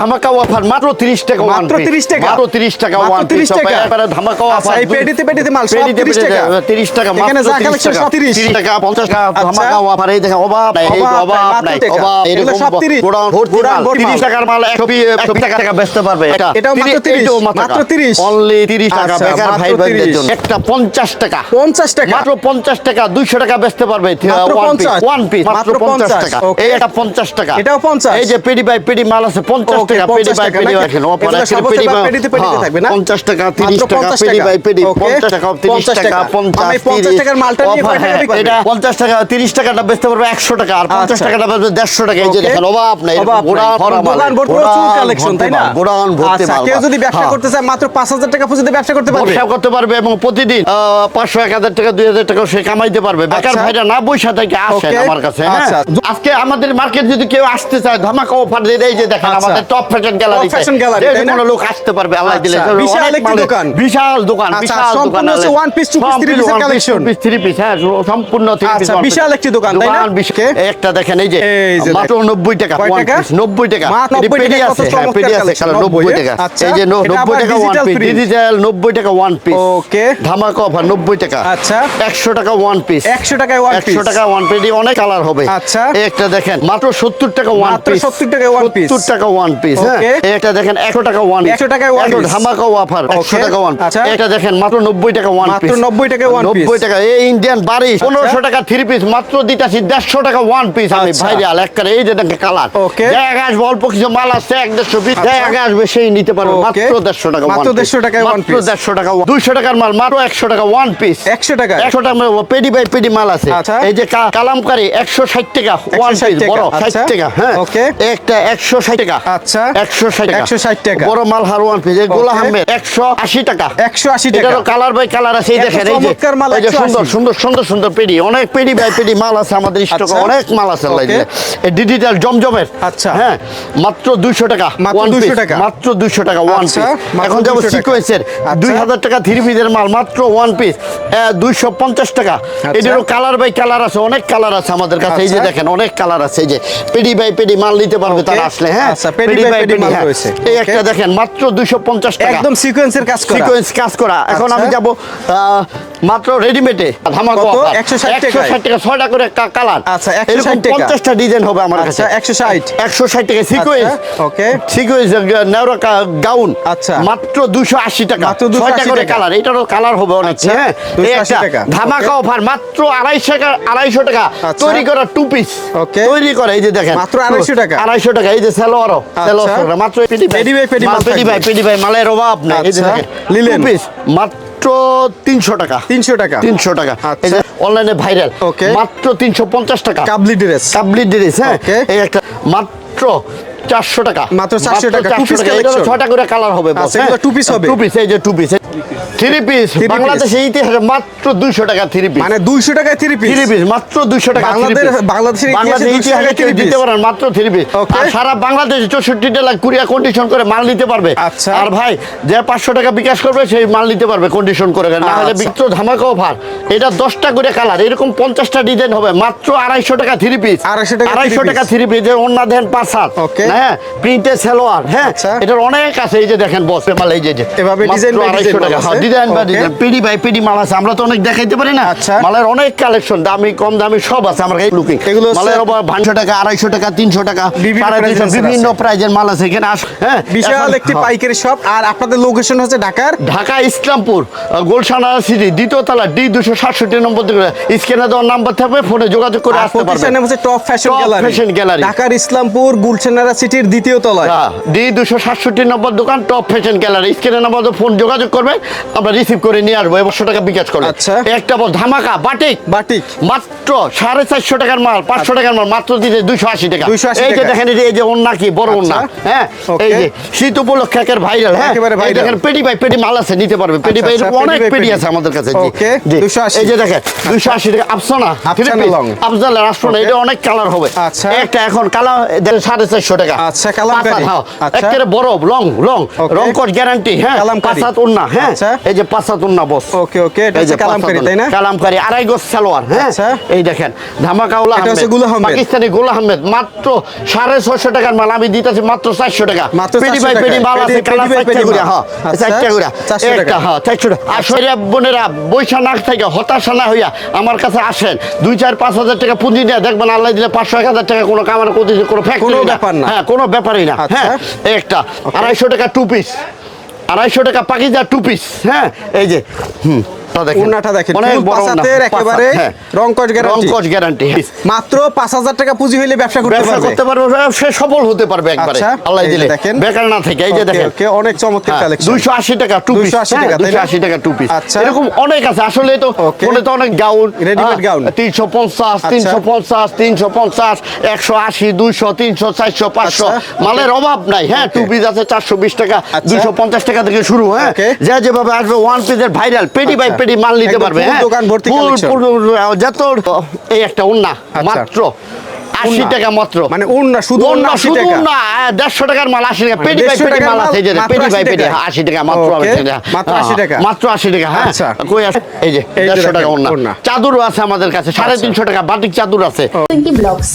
ধামাকা অফার মাত্র 30 টাকা মাত্র 30 টাকা? মাত্র 30 টাকা মাত্র 30 টাকা? এবারে ধামাকা আচ্ছা, অফার এই পেটিতে পেটিতে মাল সব 30 টাকা? 30 টাকা মাত্র 30 টাকা। 30 30 টাকা 50 টাকা আচ্ছা। ধামাকা অফার এই দেখেন অভাব নাই এই অভাব নাই, অভাব এরকম সব 30 গোডাউন ভর্তি মাল 30 টাকার মাল 120 টাকা টাকা বেচতে পারবে এটা। এটাও মাত্র 30? মাত্র 30? অনলি 30 টাকা আচ্ছা, বেকার ভাই 30 জন্য। একটা 50 টাকা। 50 টাকা। মাত্র 50 টাকা 200 টাকা বেচতে পারবে ওয়ান পিস 50? ওয়ান পিস মাত্র মাত্র 50 50 টাকা। এই এটা 50 টাকা। এটাও 50? এই যে পেডি বাই পেডি মাল আছে 50 Okay, টাকা পেডি বাই পেডি অফার আছে পেডি বাই পেডিতে পেডিতে হ্যাঁ, থাকবে না? 50 টাকা 30 টাকা পেডি বাই পেডি 50 টাকা 30 টাকা টাকা। 50 আমি 50 টাকার মালটা নিয়ে হ্যাঁ, বিক্রি এটা 50 টাকা 30 টাকাটা বেচতে পারবে 100 টাকা আর 50 আচ্ছা। টাকাটা বেচবে 150 টাকা এই যে দেখেন অভাব নাই অভাব গোডাউন ভরা মাল দোকান ভর্তি প্রচুর কালেকশন তাই না গোডাউন ভর্তি আচ্ছা, মাল কেউ যদি ব্যবসা হ্যাঁ। করতে চায় মাত্র 5000 টাকা পুঁজিতে ব্যবসা করতে পারবে ব্যবসা করতে পারবে এবং প্রতিদিন পাঁচশো এক হাজার টাকা দুই হাজার টাকা সে কামাইতে পারবে বেকার আচ্ছা। ভাইরা না বৈশা থেকে আসেন আমার কাছে আচ্ছা। আজকে আমাদের মার্কেট যদি কেউ আসতে চায় ধামাকা অফার দিয়ে দেয় যে দেখেন আচ্ছা। আমাদের Top Fashion Gallery Top fashion gallery, তাই না? কোনো লোক আসতে পারবে আল্লাহ দিলে আচ্ছা, বিশাল একটি দোকান। বিশাল দোকান আচ্ছা, বিশাল দোকান হচ্ছে one piece, two piece, three piece এর collection। থ্রি পিস হ্যাঁ সম্পূর্ণ piece, আচ্ছা, piece। বিশাল একটি দোকান, তাই না? একটা দেখেন এই যে মাত্র নব্বই টাকা কয় one টাকা? piece, নব্বই টাকা মাত্র 90 পেডি টাকা, আছে হ্যাঁ পেডি আছে কালার 90 টাকা আচ্ছা, এই যে ন- এটা নব্বই আবার টাকা ওয়ান পিস ডিজিটাল নব্বই টাকা ওয়ান পিস Okay. ধামাকা অফার নব্বই টাকা আচ্ছা। একশো টাকা ওয়ান পিস 100 টাকায় one একশো piece। টাকা ওয়ান পিস অনেক কালার হবে আচ্ছা। একটা দেখেন মাত্র সত্তর টাকা ওয়ান পিস 70 টাকায় one piece। সত্তর টাকা ওয়ান পিস হ্যাঁ একটা দেখেন একশো টাকা ওয়ান 100 টাকায় one piece। ধামাকা অফার একশো. টাকা ওয়ান আচ্ছা। এটা দেখেন মাত্র নব্বই টাকা ওয়ান মাত্র পিস 90 টাকায় one piece। নব্বই টাকা এই ইন্ডিয়ান বাড়ি পনেরোশো টাকা থ্রি পিস মাত্র দিতাছি দেড়শো টাকা ওয়ান পিস আমি আচ্ছা। ভাইরাল একটা এই যে দেখেন কালার. জায়গা আসবে অল্প কিছু মাল আছে এক দেড়শো পিস আচ্ছা। জায়গা আসবে সেই নিতে পারবে মাত্র দেড়শো টাকা মাত্র। 150 টাকায় মাত্র। দেড়শো টাকা দুইশো টাকার মাল মাত্র একশো টাকা ওয়ান পিস 100 টাকা একশো টাকা পেডি বাই পেডি মাল আছে আচ্ছা। এই যে কালামকারি একশো ষাট টাকা ওয়ান 160 পিস বড় ষাট আচ্ছা। টাকা হ্যাঁ. একটা একশো ষাট টাকা আচ্ছা। একশো ষাট টাকা 160 বড় মাল হার ওয়ান গোলা আহমেদ একশো আশি টাকা 180 টাকা কালার বাই কালার আছে এই দেখেন এই যে চমৎকার মাল এই যে 180 সুন্দর সুন্দর সুন্দর সুন্দর পেডি অনেক পেডি বাই পেডি মাল আছে আমাদের স্টকে আচ্ছা। অনেক মাল আছে আল্লাহ Okay. দিলে। এই ডিজিটাল জমজমের আচ্ছা। হ্যাঁ মাত্র 200 টাকা মাত্র one 200 piece, টাকা। মাত্র 200 টাকা ওয়ান আচ্ছা, পিস এখন যাব 200 টাকা। সিকোয়েন্সের আচ্ছা। 2000 টাকা থ্রি পিসের মাল মাত্র ওয়ান পিস 250 টাকা এটারও কালার বাই কালার আছে অনেক কালার আছে আমাদের কাছে এই যে আচ্ছা। দেখেন অনেক কালার আছে এই যে পেডি বাই পেডি মাল নিতে পারবে তারা আসলে হ্যাঁ হ্যাঁ। এই একটা দেখেন মাত্র 250 টাকা। একদম সিকোয়েন্সের কাজ করা। সিকোয়েন্স কাজ করা। এখন আচ্ছা। আমি যাব মাত্র রেডিমেডে ধামাকা কত? 160 টাকায়? 160 টাকা ছয়টা করে কালার আচ্ছা, 160 টাকা। 50টা ডিজাইন হবে আমার কাছে। আচ্ছা 160 160 টাকা সিকোয়েন্স ওকে সিকোয়েন্স নেওরা গাউন আচ্ছা। মাত্র 280 টাকা। মাত্র 280 ছয়টা করে কালার এটারও কালার হবে অনেক আচ্ছা, হ্যাঁ? 280 টাকা। ধামাকা অফার মাত্র 250 টাকা 250 টাকা। আচ্ছা। তৈরি করা টু পিস Okay. তৈরি করে এই যে দেখেন। মাত্র 250 টাকা। 250 টাকা এই যে সেলোয়ারও। সেলোয়ার মাত্র পেডি মাল পেডি বাই পেডি বাই মালের অভাব নাই। এই যে আচ্ছা। লিলেন। মাত্র 300 টাকা। 300 টাকা। 300 টাকা। আচ্ছা। অনলাইনে ভাইরাল Okay. মাত্র 350 টাকা। কাবলি ড্রেস। কাবলি ড্রেস হ্যাঁ। এই একটা মাত্র চারশো টাকা। মাত্র 400 টাকা, এটারও করে কালার হবে আচ্ছা, এগুলো two piece হবে? টু পিস এই যে টু পিস থ্রি পিস বাংলাদেশে ইতিহাসে মাত্র দুইশো টাকা থ্রি পিস মানে 200 টাকায় 3 পিস থ্রি পিস মাত্র দুইশো টাকা। বাংলাদেশের ইতিহাসে টাকা কেউ দিতে পারেন মাত্র থ্রি পিস আর সারা বাংলাদেশে চৌষট্টি কন্ডিশন করে মাল নিতে পারবে। আচ্ছা। আর ভাই যে পাঁচশো টাকা বিকাশ করবে সেই মাল নিতে পারবে কন্ডিশন করে। না হলে আচ্ছা। বিত্র ধামাকা অফার এটা দশটা করে কালার এরকম পঞ্চাশটা ডিজাইন হবে। মাত্র আড়াইশো টাকা থ্রি পিস 250 টাকা আড়াইশো টাকা। থ্রি পিস অন্য দেন পাঁচ হাত। Okay. হ্যাঁ প্রিন্টের সালোয়ার হ্যাঁ আচ্ছা। এটার অনেক আছে এই যে দেখেন বস মাল এই যে যে। এভাবে মাত্র design by design 250 টাকা। মাল হ্যাঁ ডিজাইন বা ডিজাইন পিডি বাই পিডি মাল আছে আমরা তো অনেক দেখাইতে পারি না। আচ্ছা। মালের অনেক কালেকশন দামি কম দামি সব আছে আমার কাছে লুকিং এগুলো মালের ওপর পাঁচশো টাকা আড়াইশো টাকা তিনশো টাকা বিভিন্ন সাড়ে তিনশো prices এর বিভিন্ন আছে। প্রাইজের মাল আছে এখানে হ্যাঁ বিশাল একটি হ্যাঁ। পাইকারি শপ আর আপনাদের লোকেশন হচ্ছে ঢাকার? ঢাকা ইসলামপুর গোলশানা সিটি দ্বিতীয় তলা ডি দুশো সাতষট্টি নম্বর থেকে স্ক্যানে দেওয়ার নাম্বার থাকবে ফোনে যোগাযোগ করে আসতে পারবেন। টপ ফ্যাশন গ্যালারি ঢাকার ইসলামপুর গুলশানারা সিটির দ্বিতীয় তলায় ডি দুশো সাতষট্টি নম্বর দোকান টপ ফ্যাশন গ্যালারি স্ক্রিনে নাম্বার ফোন যোগাযোগ করবেন আমরা রিসিভ করে নিয়ে আসব একশো টাকা বিকাশ করবে আচ্ছা। একটা বল ধামাকা বাটিক বাটিক মাত্র সাড়ে চারশো টাকার মাল পাঁচশো টাকার মাল মাত্র দিতে দুশো আশি টাকা 280 এই যে দেখেন এই যে- এই যে ওন্না কি বড় ওন্না আচ্ছা। হ্যাঁ এই যে শীত উপলক্ষে একের ভাইরাল হ্যাঁ একেবারে viral। দেখেন পেটি বাই পেটি মাল আছে নিতে পারবে পেটি আচ্ছা, বাই আচ্ছা, অনেক পেটি। আছে আমাদের কাছে জি, Okay, জি। 280 এই যে দেখেন দুশো আশি টাকা আফসানা আফসানা long। আফজাল আসনা Okay. এটা অনেক কালার হবে আচ্ছা। একটা এখন কালার সাড়ে চারশো টাকা টাকা আচ্ছা, কালামকারী। হ্যাঁ। আচ্ছা। একেবারে বড় লং লং Okay. রং কোট গ্যারান্টি হ্যাঁ কালামকারী। পাঁচ উন্না হ্যাঁ আচ্ছা। এই যে পাঁচ হাত উন্না বস ওকে ওকে এটা যে হচ্ছে কালামকারী তাই না। কালামকারী আড়াই গজ সালোয়ার হ্যাঁ আচ্ছা। এই দেখেন এটা হচ্ছে আহমেদ। পাকিস্তানি আহমেদ মাত্র সাড়ে ছশো টাকার মাল আমি দিতেছি মাত্র চারশো টাকা মাত্র পেডি 400 বাই পেডি মাল আছে। হ্যাঁ 400 একটা হ্যাঁ টাকা আর শরীরা বোনেরা বৈশা নাক থেকে হতাশা না হইয়া আমার কাছে আসেন দুই চার পাঁচ হাজার টাকা পুঁজি নিয়ে দেখবেন আল্লাহ দিলে পাঁচশো এক হাজার টাকা কোনো কামার কোনো কোনো ফ্যাক্টরি ব্যাপার না। কোনো ব্যাপারই না। আচ্ছা। হ্যাঁ একটা। আড়াইশো টাকা টু পিস আড়াইশো টাকা পাকিজা টু পিস হ্যাঁ এই যে হুম। তা দেখেন। অনেক বড় পাঁচ উন্না, হাতের পাঁচ হাত, একেবারে। রংকশ guarantee। রংকশ গ্যারান্টি মাত্র পাঁচ হাজার টাকা পুঁজি হইলে ব্যবসা করতে ব্যবসা করতে পারবে সে সফল হতে পারবে একবারে আচ্ছা, আল্লাহ দিলে বেকার না থেকে এই যে দেখেন okay, অনেক চমৎকার কালেকশন দুইশো আশি টাকা টু পিস 280 টাকা, তাই দুইশো না? আশি টাকা টু পিস আচ্ছা। এরকম অনেক আছে আসলে তো Okay. তো অনেক গাউন Readymade gown। তিনশো পঞ্চাশ আচ্ছা। তিনশো পঞ্চাশ তিনশো পঞ্চাশ একশো আশি দুইশো তিনশো চারশো পাঁচশো আচ্ছা। মালের অভাব নাই হ্যাঁ টু পিস আছে চারশো বিশ টাকা আচ্ছা। দুইশো পঞ্চাশ টাকা থেকে শুরু হ্যাঁ. যে যেভাবে আসবে ওয়ান পিসের ভাইরাল পেটি বাই আচ্ছা। পেটি মাল নিতে পারবে হ্যাঁ? যত এই একটা উন্না আচ্ছা। মাত্র আশি টাকা মাত্র। মানে উন্না, শুধু উন্না 80 শুধু টাকা। দেড়শো টাকার মাল আশি টাকা পেটি বাই পেটি মাল মাল আছে যে পেটি বাই পেটি আশি টাকা মাত্র Okay, আশি টাকা মাত্র 80 টাকা। মাত্র আশি টাকা হ্যাঁ। কই আছে এই যে দেড়শো টাকা দেখেন, চাদরও আছে আমাদের কাছে সাড়ে আচ্ছা। তিনশো টাকা বাটিক চাদর আছে। ব্লগস